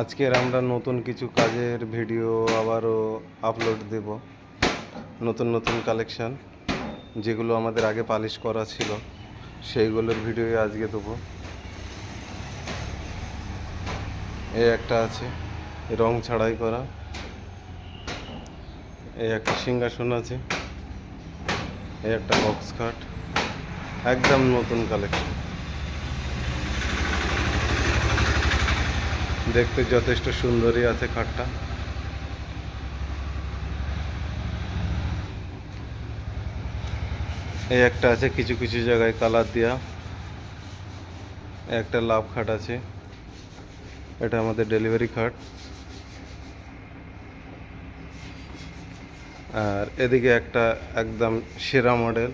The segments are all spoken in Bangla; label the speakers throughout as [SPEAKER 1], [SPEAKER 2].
[SPEAKER 1] আজকের আমরা নতুন কিছু কাজের ভিডিও আবারও আপলোড দেব। নতুন নতুন কালেকশান যেগুলো আমাদের আগে পালিশ করা ছিল, সেইগুলোর ভিডিও আজকে দেবো। এই একটা আছে, রং ছাড়াই করা। এই একটা সিংহাসন আছে, এই একটা বক্স খাট একদম নতুন কালেকশন দেখতে যথেষ্ট সুন্দরই আছে খাটটা। এই একটা আছে কিছু কিছু জায়গায় কালার দেওয়া একটা লাভ খাট আছে। এটা আমাদের ডেলিভারি খাট। আর এদিকে একটা একদম সেরা মডেল।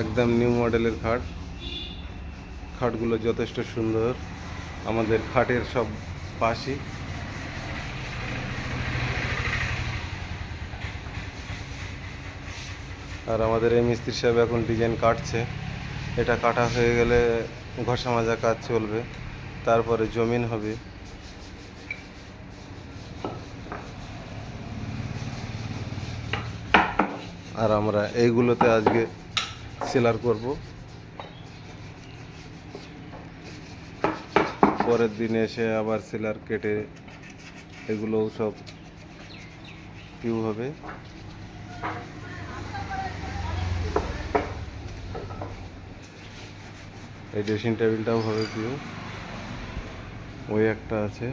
[SPEAKER 1] একদম নিউ মডেলের খাট। খাটগুলো যথেষ্ট সুন্দর। আমাদের খাটের সব পাশই। আর আমাদের এই মিস্ত্রি সাহেব এখন ডিজাইন কাটছে। এটা কাটা হয়ে গেলে ঘষা মাজা কাজ চলবে। তারপরে জমিন হবে। আর আমরা এইগুলোতে আজকে সেলার করব। পরের দিনে এসে আবার সেলার কেটে এগুলোও সব কিউ হবে। এই ড্রেসিং টেবিলটাও হবে কিউ ওই একটা আছে।